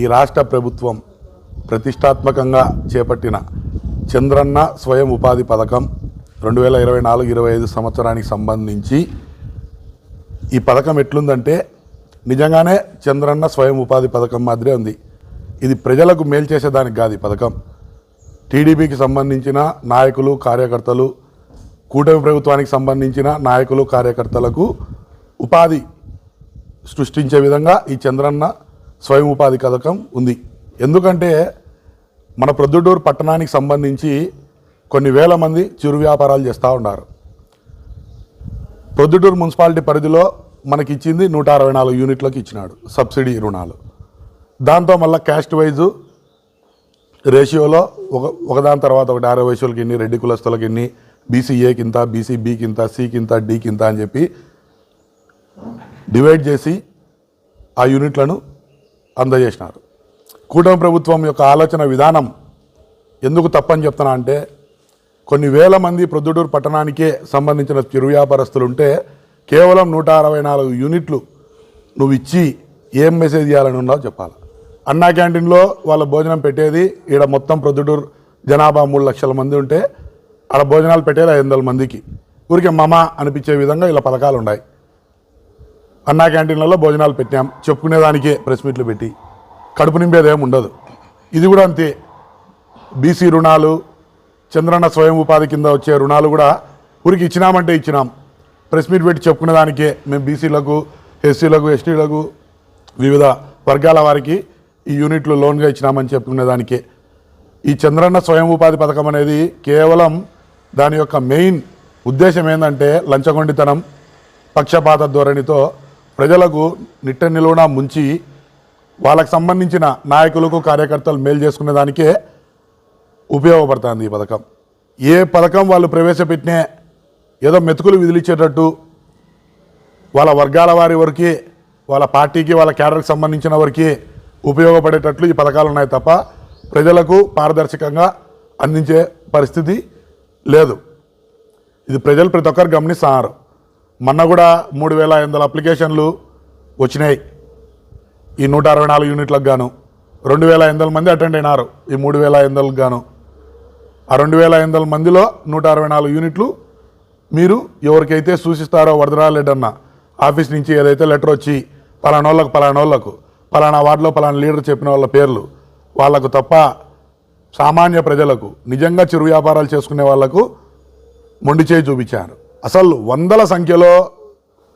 ఈ రాష్ట్ర ప్రభుత్వం ప్రతిష్టాత్మకంగా చేపట్టిన చంద్రన్న స్వయం ఉపాధి పథకం రెండు వేల ఇరవై నాలుగు ఇరవై ఐదు సంవత్సరానికి సంబంధించి ఈ పథకం ఎట్లుందంటే నిజంగానే చంద్రన్న స్వయం ఉపాధి పథకం మాదిరే ఉంది. ఇది ప్రజలకు మేలు చేసేదానికి కాదు ఈ పథకం. టీడీపీకి సంబంధించిన నాయకులు కార్యకర్తలు కూటమి ప్రభుత్వానికి సంబంధించిన నాయకులు కార్యకర్తలకు ఉపాధి సృష్టించే విధంగా ఈ చంద్రన్న స్వయం ఉపాధి పథకం ఉంది. ఎందుకంటే మన ప్రొద్దుటూరు పట్టణానికి సంబంధించి కొన్ని వేల మంది చిరు వ్యాపారాలు చేస్తూ ఉన్నారు. ప్రొద్దుటూరు మున్సిపాలిటీ పరిధిలో మనకి ఇచ్చింది నూట అరవై నాలుగు యూనిట్లకు ఇచ్చినాడు సబ్సిడీ రుణాలు. దాంతో మళ్ళీ క్యాస్ట్ వైజు రేషియోలో ఒక ఒకదాని తర్వాత ఒకటి ఆరో వయసులకి ఇన్ని రెడ్డి కులస్తులకి ఇన్ని బీసీఏకి ఇంత బీసీ బికి ఇంత సికి ఇంత డీకి ఇంత అని చెప్పి డివైడ్ చేసి ఆ యూనిట్లను అందజేసినారు. కూటమి ప్రభుత్వం యొక్క ఆలోచన విధానం ఎందుకు తప్పని చెప్తున్నా అంటే కొన్ని వేల మంది ప్రొద్దుటూరు పట్టణానికే సంబంధించిన చిరు వ్యాపారస్తులు ఉంటే కేవలం నూట అరవై నాలుగు యూనిట్లు నువ్వు ఇచ్చి ఏం మెసేజ్ ఇవ్వాలని ఉన్నావు చెప్పాలి. అన్నా క్యాంటీన్లో వాళ్ళ భోజనం పెట్టేది ఈడ మొత్తం ప్రొద్దుటూరు జనాభా మూడు లక్షల మంది ఉంటే ఆడ భోజనాలు పెట్టేది ఐదు వందల మందికి. ఊరికే మమ అనిపించే విధంగా ఇలా పథకాలు ఉన్నాయి. అన్నా క్యాంటీన్లలో భోజనాలు పెట్టాం. చెప్పుకునేదానికే ప్రెస్ మీట్లు పెట్టి. కడుపు నింపేదేం ఉండదు. ఇది కూడా అంతే. బీసీ రుణాలు చంద్రన్న స్వయం ఉపాధి కింద వచ్చే రుణాలు కూడా ఊరికి ఇచ్చినామంటే ఇచ్చినాం. ప్రెస్ మీట్ పెట్టి చెప్పుకునేదానికే మేము బీసీలకు ఎస్సీలకు ఎస్టీలకు వివిధ వర్గాల వారికి ఈ యూనిట్లు లోన్గా ఇచ్చినామని చెప్పుకునేదానికే. ఈ చంద్రన్న స్వయం ఉపాధి పథకం అనేది కేవలం దాని యొక్క మెయిన్ ఉద్దేశం ఏంటంటే లంచగొండితనం పక్షపాత ధోరణితో ప్రజలకు నిట్ట నిలువున ముంచి వాళ్ళకు సంబంధించిన నాయకులకు కార్యకర్తలు మేలు చేసుకునే దానికే ఉపయోగపడుతుంది ఈ పథకం. ఏ పథకం వాళ్ళు ప్రవేశపెట్టినే ఏదో మెతుకులు విదిలిచ్చేటట్టు వాళ్ళ వర్గాల వారి వరకు వాళ్ళ పార్టీకి వాళ్ళ క్యాడర్కి సంబంధించిన వరకు ఉపయోగపడేటట్లు ఈ పథకాలు ఉన్నాయి తప్ప ప్రజలకు పారదర్శకంగా అందించే పరిస్థితి లేదు. ఇది ప్రజలు ప్రతి ఒక్కరు గమనిస్తున్నారు మొన్న కూడా మూడు వేల ఐదు వందల అప్లికేషన్లు వచ్చినాయి. ఈ నూట అరవై నాలుగు యూనిట్లకు గాను. రెండు వేల ఐదు వందల మంది అటెండ్ అయినారు ఈ మూడు వేల ఐదు వందలకు గాను. ఆ రెండు వేల ఐదు వందల మందిలో నూట అరవై నాలుగు యూనిట్లు మీరు ఎవరికైతే సూచిస్తారో వరదరాలేడన్న ఆఫీస్ నుంచి ఏదైతే లెటర్ వచ్చి పలానోళ్ళకు పలానోళ్ళకు పలానా వార్డులో పలానా లీడర్ చెప్పిన వాళ్ళ పేర్లు వాళ్ళకు తప్ప సామాన్య ప్రజలకు నిజంగా చిరు వ్యాపారాలు చేసుకునే వాళ్ళకు మొండి చేయి చూపించారు. అసలు వందల సంఖ్యలో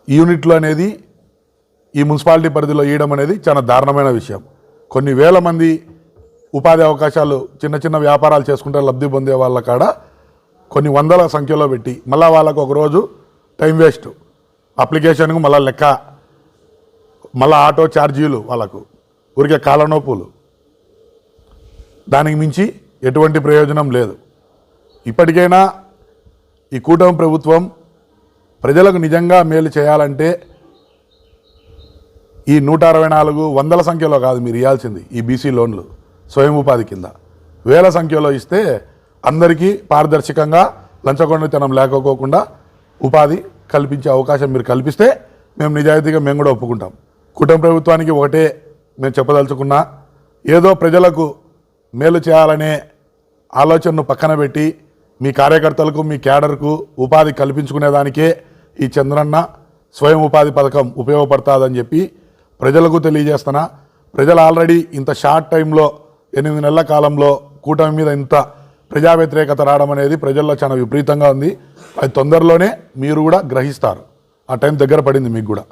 యూనిట్లు అనేది ఈ మున్సిపాలిటీ పరిధిలో ఇవ్వడం అనేది చాలా దారుణమైన విషయం. కొన్ని వేల మంది ఉపాధి అవకాశాలు చిన్న చిన్న వ్యాపారాలు చేసుకుంటే లబ్ధి పొందే వాళ్ళ కాడ కొన్ని వందల సంఖ్యలో పెట్టి మళ్ళీ వాళ్ళకు ఒక రోజు టైం వేస్ట్. అప్లికేషన్కు మళ్ళీ లెక్క. మళ్ళీ ఆటో ఛార్జీలు వాళ్ళకు. ఊరికే కాలనొప్పులు దానికి మించి ఎటువంటి ప్రయోజనం లేదు. ఇప్పటికైనా ఈ కూటమి ప్రభుత్వం ప్రజలకు నిజంగా మేలు చేయాలంటే ఈ నూట అరవై నాలుగు వందల సంఖ్యలో కాదు మీరు ఇవ్వాల్సింది ఈ బీసీ లోన్లు స్వయం ఉపాధి కింద. వేల సంఖ్యలో ఇస్తే అందరికీ పారదర్శకంగా లంచగొండతనం లేకపోకుండా ఉపాధి కల్పించే అవకాశం మీరు కల్పిస్తే మేము నిజాయితీగా మేము కూడా ఒప్పుకుంటాం. కుటుంబ ప్రభుత్వానికి ఒకటే మేము చెప్పదలుచుకున్నా ఏదో ప్రజలకు మేలు చేయాలనే ఆలోచనను పక్కన పెట్టి మీ కార్యకర్తలకు మీ క్యాడర్కు ఉపాధి కల్పించుకునేదానికే ఈ చంద్రన్న స్వయం ఉపాధి పథకం ఉపయోగపడుతుందని చెప్పి ప్రజలకు తెలియజేస్తున్నా. ప్రజలు ఆల్రెడీ ఇంత షార్ట్ టైంలో ఎనిమిది నెలల కాలంలో కూటమి మీద ఇంత ప్రజా వ్యతిరేకత రావడం అనేది ప్రజల్లో చాలా విపరీతంగా ఉంది. అది తొందరలోనే మీరు కూడా గ్రహిస్తారు. ఆ టైం దగ్గర పడింది మీకు కూడా.